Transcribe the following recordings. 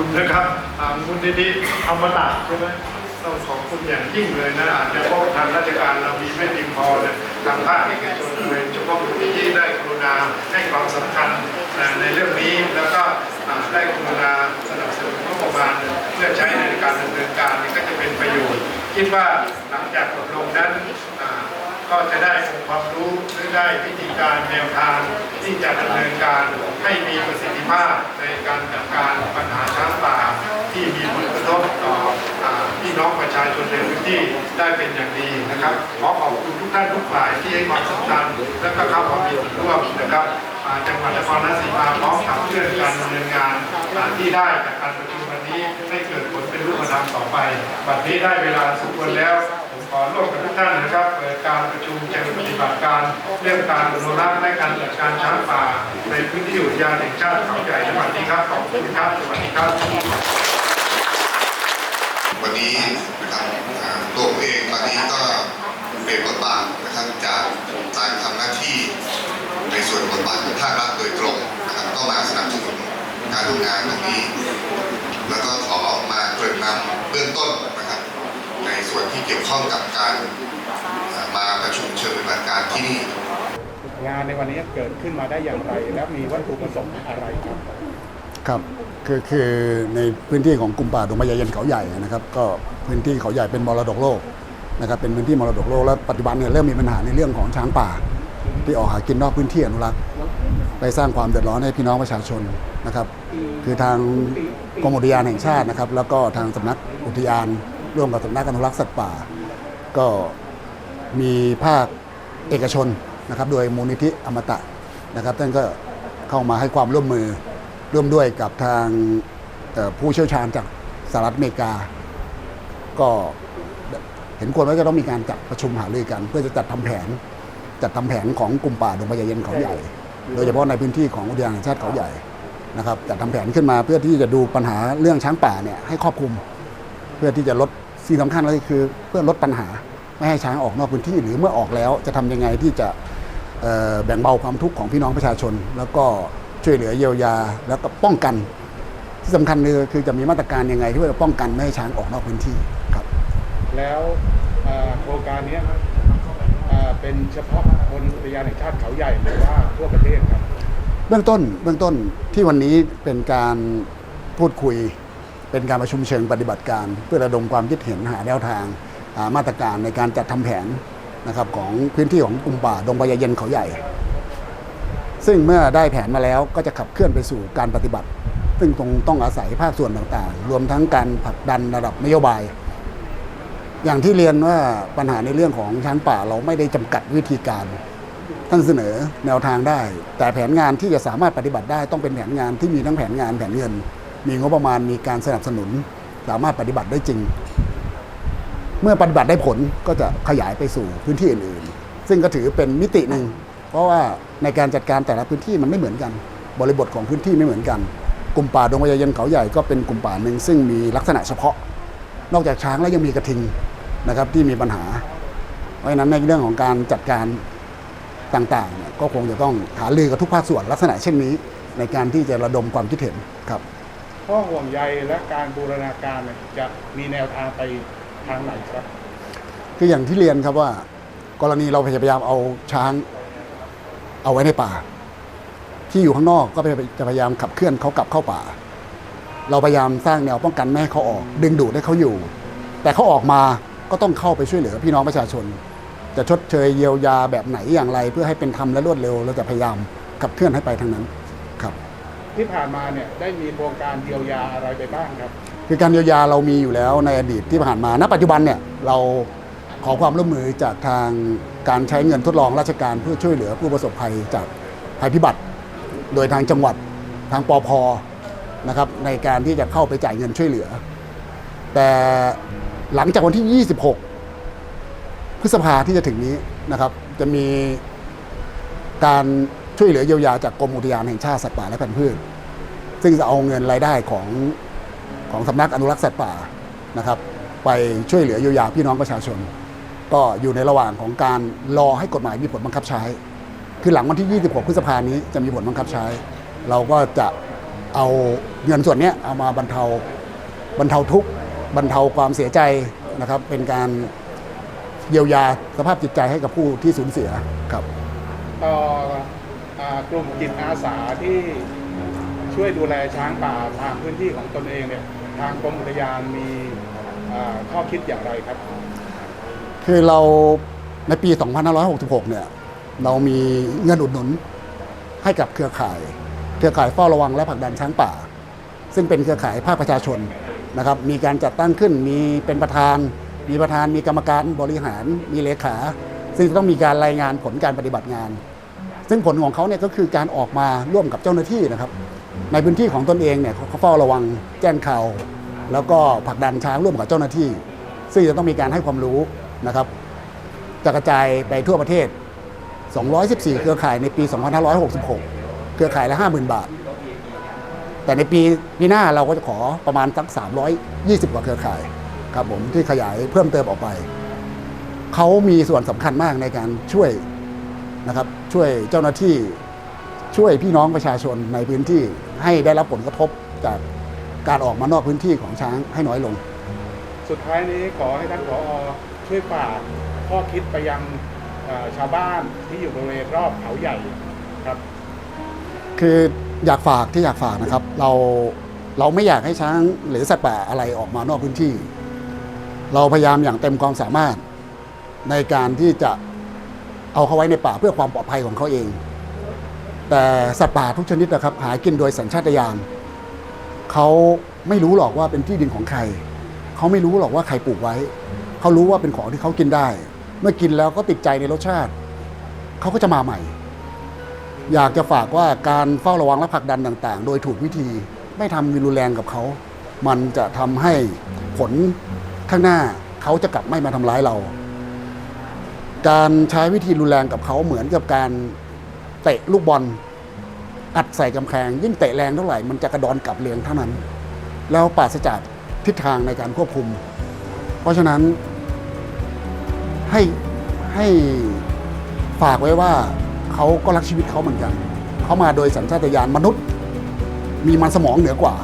คุณนะครับอ่ามูลนิธิอมตะใช่ไหมต้องขอบคุณอย่างยิ่งเลยนะอาจจะเพราะทางราชการเรามีไม่เพียงพอเนี่ยทางภาคเอกชนโดยเฉพาะมูลนิธิได้กรุณาให้ความสำคัญนะในเรื่องนี้แล้วก็อ่าได้กรุณาสนับสนุนงบประมาณเพื่อใช้ในการดำเนินการนี่ก็จะเป็นประโยชน์ คิดว่าหลังจากอบรมนั้นอ่า ก็จะได้องค์ความรู้หรือได้วิธีการแนวทางที่จะดำเนินการให้มีประสิทธิภาพในการจัดการปัญหาช้างป่าที่มีผลกระทบต่อพี่น้องประชาชนในพื้นที่ได้เป็นอย่างดีนะครับขอขอบคุณทุกท่านทุกฝ่ายที่ให้ความสำคัญและก็เข้ามามีส่วนร่วมนะครับจังหวัดนครราชสีมาพร้อมขับเคลื่อนการดำเนินงานที่ได้จากการประชุมวันนี้ให้เกิดผลเป็นรูปธรรมต่อไปบัดนี้ได้เวลาสมควรแล้ว ขอร่วมกับทุกท่านนะครับเปิดการประชุมเชิงปฏิบัติการเรื่องการอนุรักษ์และการจัดการช้างป่า ในพื้นที่อุทยานแห่งชาติเขาใหญ่สวัสดีครับขอบคุณครับสวัสดีครับ วันนี้นะครับตัวผมเองตอนนี้ก็เปลี่ยนบทบาทนะครับจากการทำหน้าที่ในส่วนบทบาทของภาครัฐโดยตรงนะครับก็มาสนับสนุนการทำงานตรงนี้ แล้วก็ขอมาเกริ่นนำเบื้องต้นนะครับ ส่วนที่เกี่ยวข้องกับการอ่ามาประชุมเชิงปฏิบัติการที่นี่งานในวันนี้เกิดขึ้นมาได้อย่างไร และมีวัตถุประสงค์อะไรครับครับคือคือในพื้นที่ของกลุ่มป่าดงพญาเย็นเขาใหญ่นะครับ ก็พื้นที่เขาใหญ่เป็นมรดกโลกนะครับเป็นพื้นที่มรดกโลกแล้วปัจจุบันเนี่ยเริ่มมีปัญหาในเรื่องของช้างป่า ที่ออกหากินนอกพื้นที่อนุรักษ์ไปสร้างความเดือดร้อนให้พี่น้องประชาชนนะครับ คือทางกรมอุทยานแห่งชาตินะครับ แล้วก็ทางสำนักอุทยาน ร่วมกับสำนักอนุรักษ์สัตว์ป่า ก็มีภาคเอกชนนะครับ โดยมูลนิธิอมตะนะครับท่านก็เข้ามาให้ความร่วมมือร่วมด้วยกับทางผู้เชี่ยวชาญจากสหรัฐอเมริกา ก็เห็นควรว่าจะต้องมีการจัดประชุมหารือกัน เพื่อจะจัดทำแผน จัดทำแผนของกลุ่มป่าดงพญาเย็นเขาใหญ่ โดยเฉพาะในพื้นที่ของอุทยานแห่งชาติเขาใหญ่นะครับจัดทำแผนขึ้นมาเพื่อที่จะดูปัญหาเรื่องช้างป่าเนี่ยให้ครอบคลุม เพื่อที่จะลดสิ่งสำคัญเลยคือเพื่อลดปัญหาไม่ให้ช้างออกนอกพื้นที่หรือเมื่อออกแล้วจะทำยังไงที่จะเอ่อแบ่งเบาความทุกข์ของพี่น้องประชาชน แล้วก็ช่วยเหลือเยียวยาแล้วก็ป้องกัน ที่สำคัญคือคือจะมีมาตรการยังไงที่จะป้องกันไม่ให้ช้างออกนอกพื้นที่ครับ แล้วเอ่อโครงการเนี้ยเอ่อเป็นเฉพาะบนอุทยานแห่งชาติเขาใหญ่หรือว่าทั่วประเทศครับ เบื้องต้นเบื้องต้นที่วันนี้เป็นการพูดคุย เป็นการประชุมเชิงปฏิบัติการ เพื่อระดมความคิดเห็นหาแนวทางามาตรการในการจัดทำแผนนะครับของพื้นที่ของกลุ่มป่าดงพญาเย็นเขาใหญ่ ซึ่งเมื่อได้แผนมาแล้วก็จะขับเคลื่อนไปสู่การปฏิบัติ ซึ่งตรงต้องอาศัยภาคส่วนต่างๆ รวมทั้งการผลักดันระดับนโยบาย อย่างที่เรียนว่าปัญหาในเรื่องของช้างป่าเราไม่ได้จำกัดวิธีการท่านเสนอแนวทางได้ แต่แผนงานที่จะสามารถปฏิบัติได้ต้องเป็นแผนงานที่มีทั้งแผนงานแผนเงิน มีงบประมาณมีการสนับสนุน สามารถปฏิบัติได้จริง เมื่อปฏิบัติได้ผลก็จะขยายไปสู่พื้นที่อื่นๆ ซึ่งก็ถือเป็นมิติหนึ่ง เพราะว่าในการจัดการแต่ละพื้นที่มันไม่เหมือนกัน บริบทของพื้นที่ไม่เหมือนกัน กลุ่มป่าดงพญาเย็นเขาใหญ่ก็เป็นกลุ่มป่าหนึ่งซึ่งมีลักษณะเฉพาะ นอกจากช้างแล้วยังมีกระทิงนะครับที่มีปัญหา เพราะฉะนั้นในเรื่องของการจัดการต่างๆ ก็คงจะต้องหารือกับทุกภาคส่วนลักษณะเช่นนี้ ในการที่จะระดมความคิดเห็นครับ ข้อห่วงใยและการบูรณาการเนี่ยจะมีแนวทางไปทางไหนครับ คืออย่างที่เรียนครับว่า กรณีเราพยายามเอาช้าง เอาไว้ในป่า ที่อยู่ข้างนอกก็จะพยายามขับเคลื่อนเขากลับเข้าป่า เราพยายามสร้างแนวป้องกันไม่ให้เขาออก ดึงดูดให้เขาอยู่ แต่เขาออกมาก็ต้องเข้าไปช่วยเหลือพี่น้องประชาชน จะชดเชยเยียวยาแบบไหนอย่างไร เพื่อให้เป็นธรรมและรวดเร็วเราจะพยายามขับเคลื่อนให้ไปทางนั้น ที่ผ่านมาเนี่ยได้มีโครงการเยียวยาอะไรไปบ้างครับ คือการเยียวยาเรามีอยู่แล้วในอดีตที่ผ่านมา ณ ปัจจุบันเนี่ยเราขอความร่วมมือจากทางการใช้เงินทดลองราชการเพื่อช่วยเหลือผู้ประสบภัยจากภัยพิบัติ โดยทางจังหวัดทางปอพนะครับในการที่จะเข้าไปจ่ายเงินช่วยเหลือ แต่หลังจากวันที่ 26 พฤษภาที่จะถึงนี้นะครับ จะมีการ ช่วยเหลือเยียวยาจากกรมอุทยานแห่งชาติสัตว์ป่าและพันธุ์พืช ซึ่งจะเอาเงินรายได้ของของสำนักอนุรักษ์สัตว์ป่านะครับ ไปช่วยเหลือเยียวยาพี่น้องประชาชน ก็อยู่ในระหว่างของการรอให้กฎหมายมีผลบังคับใช้ คือหลังวันที่ 26 พฤษภานี้จะมีผลบังคับใช้ เราก็จะเอาเงินส่วนนี้เอามาบรรเทาบรรเทาทุกข์บรรเทาความเสียใจนะครับ เป็นการเยียวยาสภาพจิตใจให้กับผู้ที่สูญเสียครับ กลุ่มจิตอาสาที่ช่วยดูแลช้างป่าทางพื้นที่ของตนเองเนี่ยทางกรมอุทยานมีข้อคิดอย่างไรครับ คือเราในปี 2566 เนี่ย เรามีเงินอุดหนุนให้กับเครือข่าย เครือข่ายเฝ้าระวังและผลักดันช้างป่า ซึ่งเป็นเครือข่ายภาคประชาชนนะครับ มีการจัดตั้งขึ้นมีเป็นประธาน มีประธานมีกรรมการบริหารมีเลขา ซึ่งจะต้องมีการรายงานผลการปฏิบัติงาน ซึ่งผลของเขาเนี่ยก็คือการออกมาร่วมกับเจ้าหน้าที่นะครับ ในพื้นที่ของตนเองเนี่ยเขาเฝ้าระวังแจ้งข่าว แล้วก็ผลักดันช้างร่วมกับเจ้าหน้าที่ ซึ่งจะต้องมีการให้ความรู้นะครับจะกระจายไปทั่วประเทศ 214 เครือข่ายในปี 2566 เครือข่ายละ 50,000 บาท แต่ในปีปีหน้าเราก็จะขอประมาณสัก 320 กว่าเครือข่ายครับผมที่ขยายเพิ่มเติมออกไป เขามีส่วนสำคัญมากในการช่วย นะครับช่วยเจ้าหน้าที่ช่วยพี่น้องประชาชนในพื้นที่ให้ได้รับผลกระทบจากการออกมานอกพื้นที่ของช้างให้น้อยลง สุดท้ายนี้ขอให้ท่านผอช่วยฝากข้อคิดไปยังเอ่อชาวบ้านที่อยู่บริเวณรอบเขาใหญ่ครับ คืออยากฝากที่อยากฝากนะครับ เราเราไม่อยากให้ช้างหรือสัตว์ป่าอะไรออกมานอกพื้นที่ เราพยายามอย่างเต็มความสามารถในการที่จะ เอาเขาไว้ในป่าเพื่อความปลอดภัยของเขาเอง แต่สัตว์ป่าทุกชนิดนะครับหากินโดยสัญชาตญาณเขาไม่รู้หรอกว่าเป็นที่ดินของใคร เขาไม่รู้หรอกว่าใครปลูกไว้ เขารู้ว่าเป็นของที่เขากินได้ เมื่อกินแล้วก็ติดใจในรสชาติ เขาก็จะมาใหม่ อยากจะฝากว่าการเฝ้าระวังและผลักดันต่างๆ โดยถูกวิธีไม่ทำรุนแรงกับเขา มันจะทำให้ผลข้างหน้าเขาจะกลับไม่มาทำร้ายเรา การใช้วิธีรุนแรงกับเขาเหมือนกับการเตะลูกบอลอัดใส่กำแพงยิ่งเตะแรงเท่าไหร่มันจะกระดอนกลับเรียงเท่านั้น แล้วปราศจากทิศทางในการควบคุม เพราะฉะนั้นให้ให้ฝากไว้ว่าเขาก็รักชีวิตเขาเหมือนกัน เขามาโดยสัญชาตญาณมนุษย์ มีมันสมองเหนือกว่า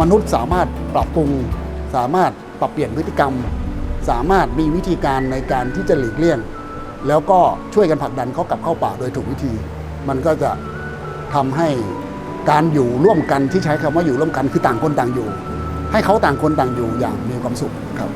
มนุษย์สามารถปรับปรุงสามารถปรับเปลี่ยนพฤติกรรม สามารถมีวิธีการในการที่จะหลีกเลี่ยง แล้วก็ช่วยกันผลักดันเขากลับเข้าป่าโดยถูกวิธี มันก็จะทำให้การอยู่ร่วมกันที่ใช้คำว่าอยู่ร่วมกันคือต่างคนต่างอยู่ ให้เขาต่างคนต่างอยู่อย่างมีความสุขครับ